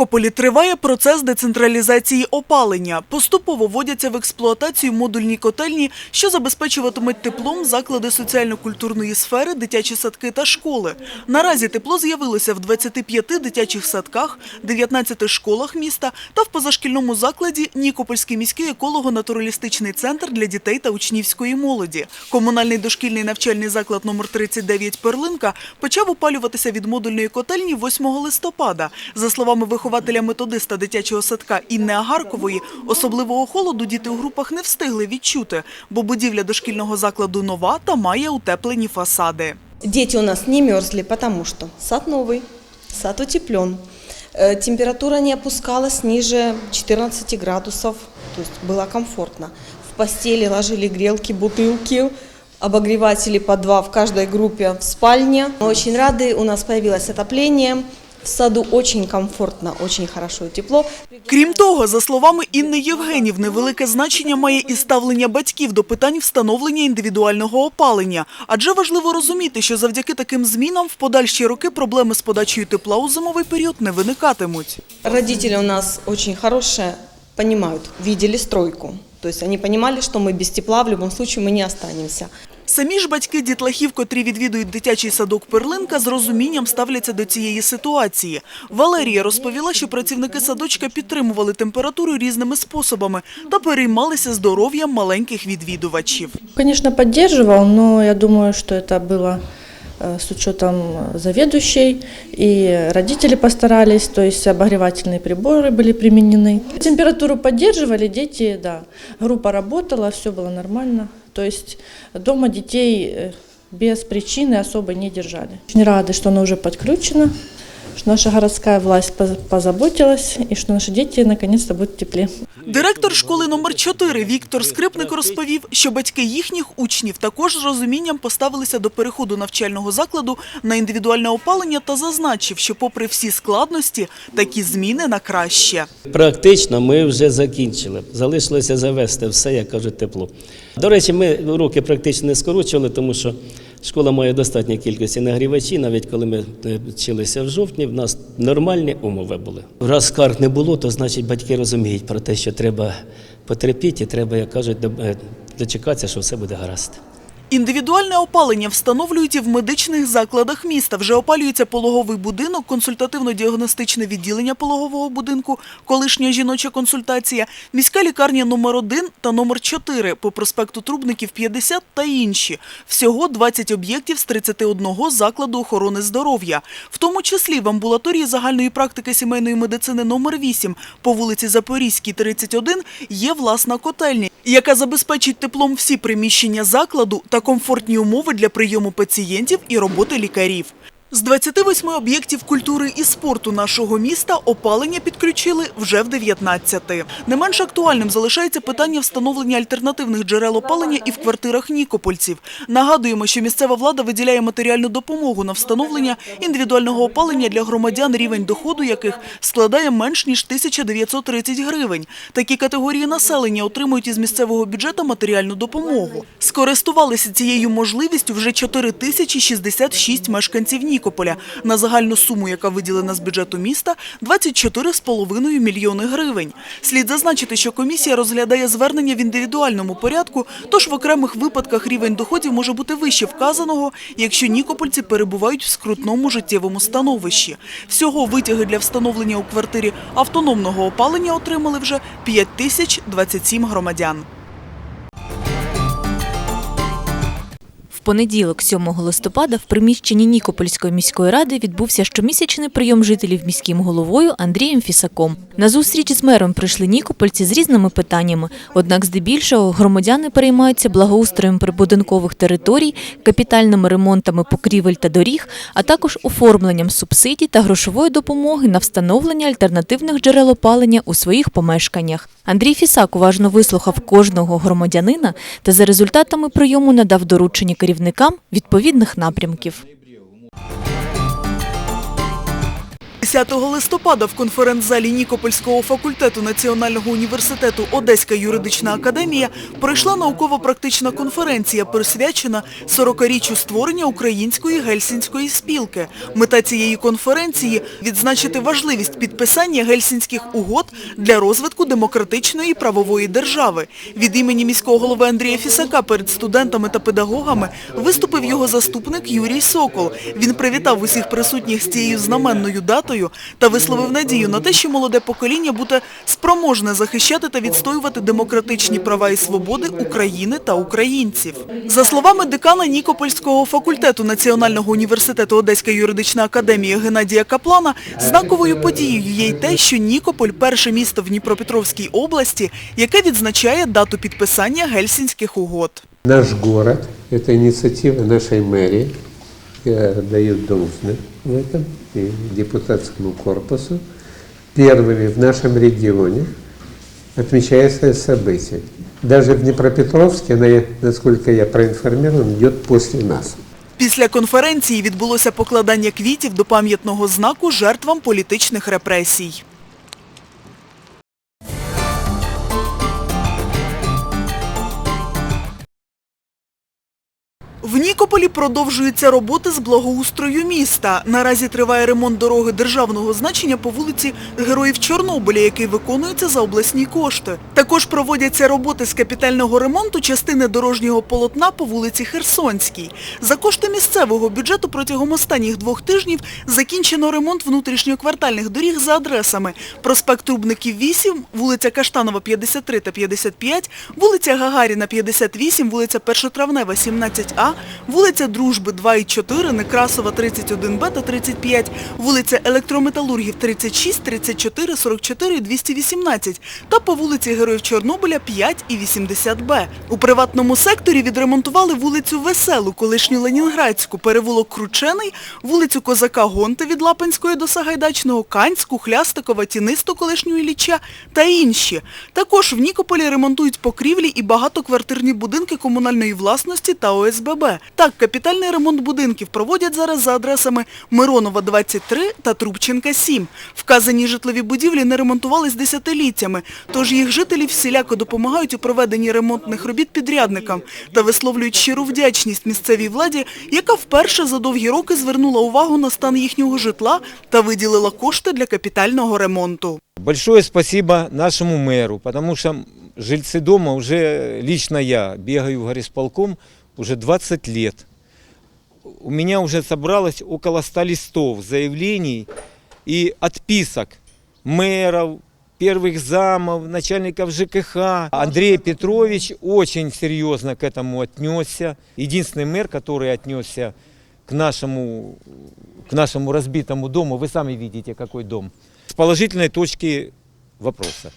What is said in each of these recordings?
Нікополі триває процес децентралізації опалення. Поступово вводяться в експлуатацію модульні котельні, що забезпечуватимуть теплом заклади соціально-культурної сфери, дитячі садки та школи. Наразі тепло з'явилося в 25 дитячих садках, 19 школах міста та в позашкільному закладі Нікопольський міський еколого-натуралістичний центр для дітей та учнівської молоді. Комунальний дошкільний навчальний заклад номер 39 «Перлинка» почав опалюватися від модульної котельні 8 листопада. За словами вихователя-методиста дитячого садка Інни Агаркової, особливого холоду діти у групах не встигли відчути, бо будівля дошкільного закладу нова та має утеплені фасади. Дети у нас не мерзли, потому что сад новый, сад утеплен. Э, Температура не опускалась ниже 14 градусов, то есть было комфортно. В постели ложили грелки, бутылки, обогреватели по два в каждой группе в спальне. Мы очень рады, у нас появилось отопление. В саду очень комфортно, очень хорошо тепло. Крім того, за словами Інни Євгенівни, велике значення має і ставлення батьків до питань встановлення індивідуального опалення. Адже важливо розуміти, що завдяки таким змінам в подальші роки проблеми з подачею тепла у зимовий період не виникатимуть. Родители у нас очень хорошие, понимают, видели стройку. То есть они понимали, что мы без тепла в любом случае мы не останемся. Самі ж батьки дітлахів, котрі відвідують дитячий садок «Перлинка», з розумінням ставляться до цієї ситуації. Валерія розповіла, що працівники садочка підтримували температуру різними способами та переймалися здоров'ям маленьких відвідувачів. Конечно, поддерживал, но я думаю, что это было э, с учетом заведующей, и родители постарались, то есть обогревательные приборы были применены. Температуру поддерживали, дети, да, группа работала, все было нормально. То есть дома детей э, без причины особо не держали. Очень рады, что оно уже подключено, что наша городская власть поз- позаботилась, и что наши дети наконец-то будут в тепле. Директор школи номер 4 Віктор Скрипник розповів, що батьки їхніх учнів також з розумінням поставилися до переходу навчального закладу на індивідуальне опалення та зазначив, що попри всі складності, такі зміни на краще. Практично ми вже закінчили. Залишилося завести все, як кажуть, тепло. До речі, ми уроки практично не скорочували, тому що школа має достатню кількість нагрівачів. Навіть коли ми е, вчилися в жовтні, в нас нормальні умови були. Раз скарг не було, то значить батьки розуміють про те, що треба потерпіти, і треба, як кажуть, е, дочекатися, що все буде гаразд. Індивідуальне опалення встановлюють і в медичних закладах міста. Вже опалюється пологовий будинок, консультативно-діагностичне відділення пологового будинку, колишня жіноча консультація, міська лікарня номер 1 та номер 4 по проспекту Трубників 50 та інші. Всього 20 об'єктів з 31 закладу охорони здоров'я, в тому числі в амбулаторії загальної практики сімейної медицини номер 8 по вулиці Запорізькій, 31 є власна котельня, яка забезпечить теплом всі приміщення закладу та комфортні умови для прийому пацієнтів і роботи лікарів. З 28 об'єктів культури і спорту нашого міста опалення підключили вже в 19. Не менш актуальним залишається питання встановлення альтернативних джерел опалення і в квартирах нікопольців. Нагадуємо, що місцева влада виділяє матеріальну допомогу на встановлення індивідуального опалення для громадян, рівень доходу яких складає менш ніж 1930 гривень. Такі категорії населення отримують із місцевого бюджету матеріальну допомогу. Скористувалися цією можливістю вже 4066 мешканців Нікополя. На загальну суму, яка виділена з бюджету міста, 24,5 мільйони гривень. Слід зазначити, що комісія розглядає звернення в індивідуальному порядку, тож в окремих випадках рівень доходів може бути вище вказаного, якщо нікопольці перебувають в скрутному життєвому становищі. Всього витяги для встановлення у квартирі автономного опалення отримали вже 5027 громадян. Понеділок, 7 листопада, в приміщенні Нікопольської міської ради відбувся щомісячний прийом жителів міським головою Андрієм Фісаком. На зустріч з мером прийшли нікопольці з різними питаннями. Однак, здебільшого, громадяни переймаються благоустроєм прибудинкових територій, капітальними ремонтами покрівель та доріг, а також оформленням субсидій та грошової допомоги на встановлення альтернативних джерел опалення у своїх помешканнях. Андрій Фісак уважно вислухав кожного громадянина та за результатами прийому надав доручення керівникам відповідних напрямків. 10 листопада в конференц-залі Нікопольського факультету Національного університету Одеська юридична академія пройшла науково-практична конференція, присвячена 40-річчю створення української гельсінської спілки. Мета цієї конференції – відзначити важливість підписання гельсінських угод для розвитку демократичної правової держави. Від імені міського голови Андрія Фісака перед студентами та педагогами виступив його заступник Юрій Сокол. Він привітав усіх присутніх з цією знаменною датою та висловив надію на те, що молоде покоління буде спроможне захищати та відстоювати демократичні права і свободи України та українців. За словами декана Нікопольського факультету Національного університету Одеська юридична академія Геннадія Каплана, знаковою подією є й те, що Нікополь – перше місто в Дніпропетровській області, яке відзначає дату підписання Гельсінських угод. Наш город, это инициатива нашей мэрии, я даю должное в этом и депутатскому корпусу. Первыми в нашем регионе отмечается событие. Даже в Днепропетровске, насколько я проинформирован, идет после нас. Після конференції відбулося покладання квітів до пам'ятного знаку жертвам політичних репресій. В Нікополі продовжуються роботи з благоустрою міста. Наразі триває ремонт дороги державного значення по вулиці Героїв Чорнобиля, який виконується за обласні кошти. Також проводяться роботи з капітального ремонту частини дорожнього полотна по вулиці Херсонській. За кошти місцевого бюджету протягом останніх двох тижнів закінчено ремонт внутрішньоквартальних доріг за адресами проспект Трубників 8, вулиця Каштанова 53 та 55, вулиця Гагаріна 58, вулиця Першотравнева 17А, вулиця Дружби 2 і 4, Некрасова 31Б та 35, вулиця Електрометалургів 36, 34, 44 і 218 та по вулиці Героїв Чорнобиля 5 і 80Б. У приватному секторі відремонтували вулицю Веселу, колишню Ленінградську, перевулок Кручений, вулицю Козака Гонти від Лапинської до Сагайдачного, Канську, Хлястикова, Тінисту, колишню Ілліча та інші. Також в Нікополі ремонтують покрівлі і багатоквартирні будинки комунальної власності та ОСББ. Так, капітальний ремонт будинків проводять зараз за адресами Миронова 23 та Трубченка 7. Вказані житлові будівлі не ремонтувались десятиліттями, тож їх жителі всіляко допомагають у проведенні ремонтних робіт підрядникам та висловлюють щиру вдячність місцевій владі, яка вперше за довгі роки звернула увагу на стан їхнього житла та виділила кошти для капітального ремонту. Большое спасибо нашему мэру, потому что жильцы дома уже, лично я бегаю в горисполком уже 20 лет. У меня уже собралось около 100 листов заявлений и отписок мэров, первых замов, начальников ЖКХ. Андрей Петрович очень серьезно к этому отнесся. Единственный мэр, который отнесся к нашему, к нашему разбитому дому, вы сами видите, какой дом, с положительной точки вопроса.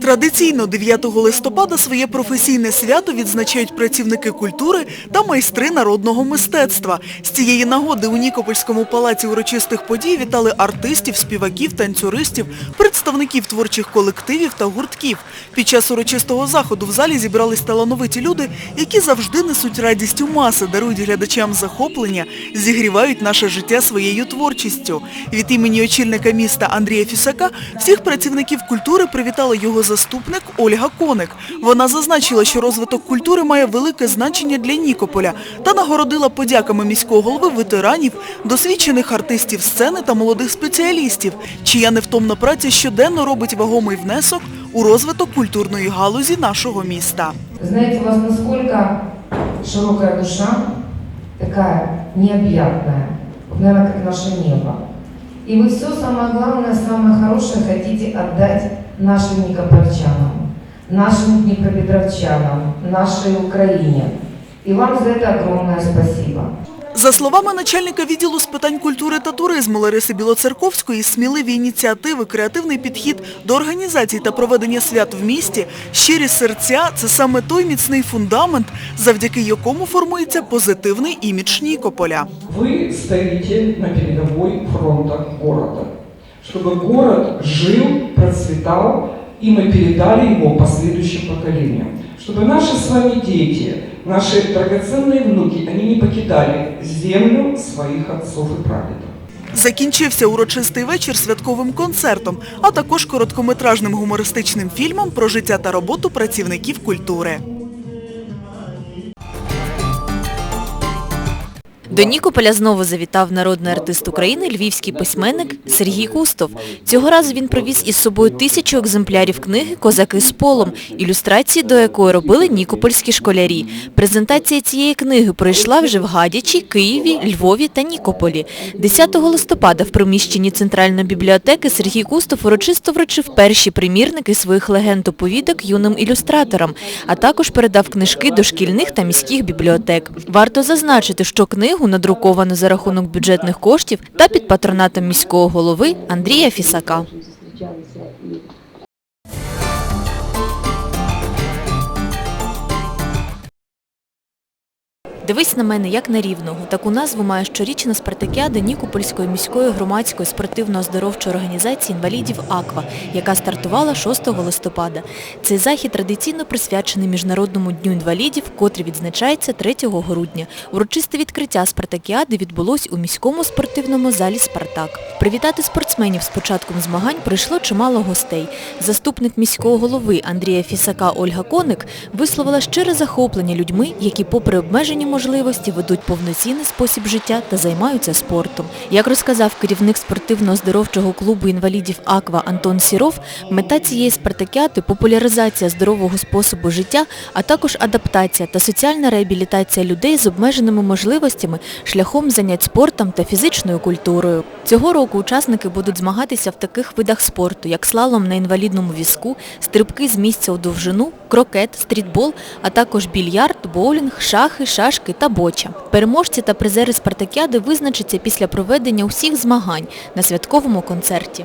Традиційно 9 листопада своє професійне свято відзначають працівники культури та майстри народного мистецтва. З цієї нагоди у Нікопольському палаці урочистих подій вітали артистів, співаків, танцюристів, представників творчих колективів та гуртків. Під час урочистого заходу в залі зібрались талановиті люди, які завжди несуть радість у маси, дарують глядачам захоплення, зігрівають наше життя своєю творчістю. Від імені очільника міста Андрія Фісака всіх працівників культури привітала його заступник Ольга Коник. Вона зазначила, що розвиток культури має велике значення для Нікополя та нагородила подяками міського голови ветеранів, досвідчених артистів сцени та молодих спеціалістів, чия невтомна праця щоденно робить вагомий внесок у розвиток культурної галузі нашого міста. Знаете, у вас насколько широкая душа, такая необъятная, вот, наверное, как наше небо. И вы все самое главное, самое хорошее хотите нашим никопольчанам, нашим днепропетровчанам, нашей Украине. И вам за это огромное спасибо. За словами начальника відділу з питань культури та туризму Лариси Білоцерковської, сміливі ініціативи, креативний підхід до організації та проведення свят в місті, щирі серця – це саме той міцний фундамент, завдяки якому формується позитивний імідж Нікополя. Вы стоите на передовой фронта города, чтобы город жил, процветал, и мы передали его последующим поколениям, чтобы наши с вами дети, наши драгоценные внуки, они не покидали землю своих отцов и прадедов. Закінчився урочистий вечір святковим концертом, а також короткометражним гумористичним фільмом про життя та роботу працівників культури. До Нікополя знову завітав народний артист України, львівський письменник Сергій Кустов. Цього разу він привіз із собою тисячу екземплярів книги «Козаки з полом», ілюстрації до якої робили нікопольські школярі. Презентація цієї книги пройшла вже в Гадячі, Києві, Львові та Нікополі. 10 листопада в приміщенні Центральної бібліотеки Сергій Кустов урочисто вручив перші примірники своїх легенд-оповідок юним ілюстраторам, а також передав книжки до шкільних та міських бібліотек. Варто зазначити, що книгу надруковану за рахунок бюджетних коштів та під патронатом міського голови Андрія Фісака. Дивись на мене як на рівного. Таку назву має щорічна спартакіада Нікопольської міської громадської спортивно-оздоровчої організації інвалідів АКВА, яка стартувала 6 листопада. Цей захід традиційно присвячений Міжнародному дню інвалідів, котрий відзначається 3 грудня. Урочисте відкриття спартакіади відбулось у міському спортивному залі «Спартак». Привітати спортсменів з початком змагань прийшло чимало гостей. Заступник міського голови Андрія Фісака Ольга Коник висловила щире захоплення людьми, які попри обмежені можливості ведуть повноцінний спосіб життя та займаються спортом. Як розказав керівник спортивно-оздоровчого клубу інвалідів «Аква» Антон Сіров, мета цієї спартакіади – популяризація здорового способу життя, а також адаптація та соціальна реабілітація людей з обмеженими можливостями шляхом занять спортом та фізичною культурою. Цього року учасники будуть змагатися в таких видах спорту, як слалом на інвалідному візку, стрибки з місця у довжину, крокет, стрітбол, а також більярд, боулінг, шахи, шашки та боча. Переможці та призери спартакіади визначаться після проведення усіх змагань на святковому концерті.